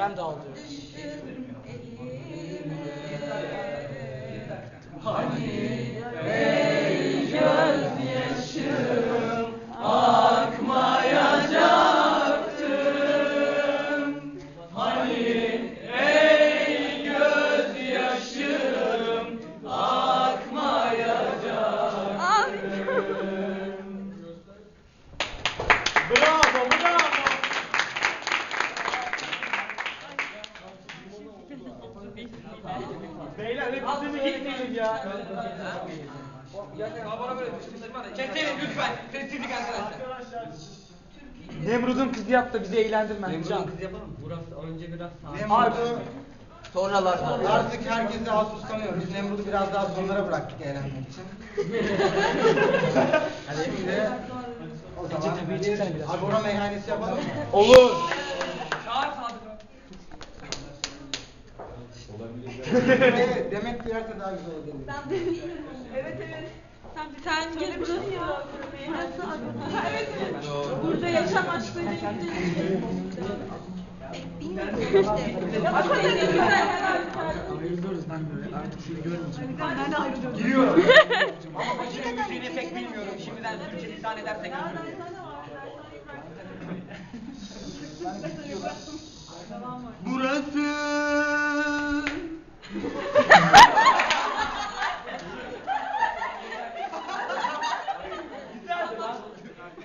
Krem de Beyler hepsini gitmeyin ya. Keselim lütfen. Sessizlik arkadaşlar. Arkadaşlar. Nemrut'un kızı yap da bizi eğlendirme. Can. Burası önce biraz sağ. Nemrut'u Sonralardan. artık herkese az uslanıyoruz. Nemrut'u biraz daha sonlara bıraktık eğlenmek için. Şimdi o zaman bir. Agora meyhanesi yapalım mı? Olur. Evet, demek duyarsa daha güzel olur. Ben de bilmiyorum. Evet evet. Sen bir tane gel burası ya. Burası Agora. Evet evet. Burada yaşam aşkıyla ilgili. Bilmiyorum işte. Ne güzel. Ayrılıyoruz ben böyle. Artık seni görmeyeceğim. Ben de ayrılıyorum. Giriyorum. Ama başka bir şeyini pek bilmiyorum. Şimdiden Türkçe lisan edersek.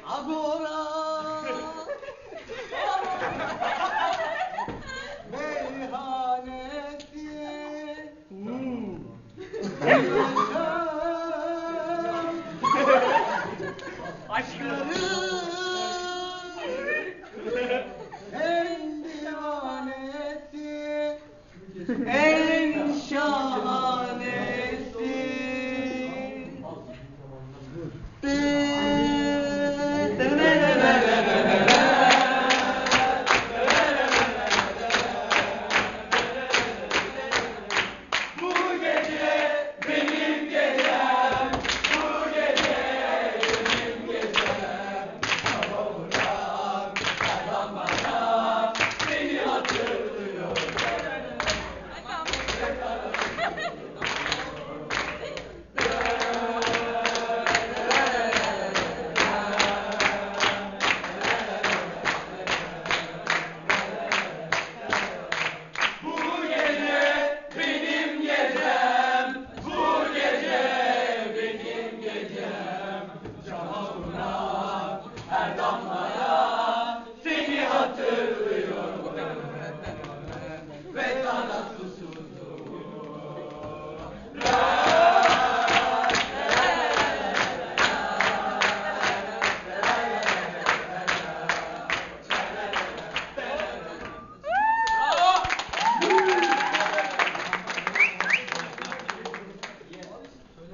Agora meyhanesi hmm. Aşkları en divanesi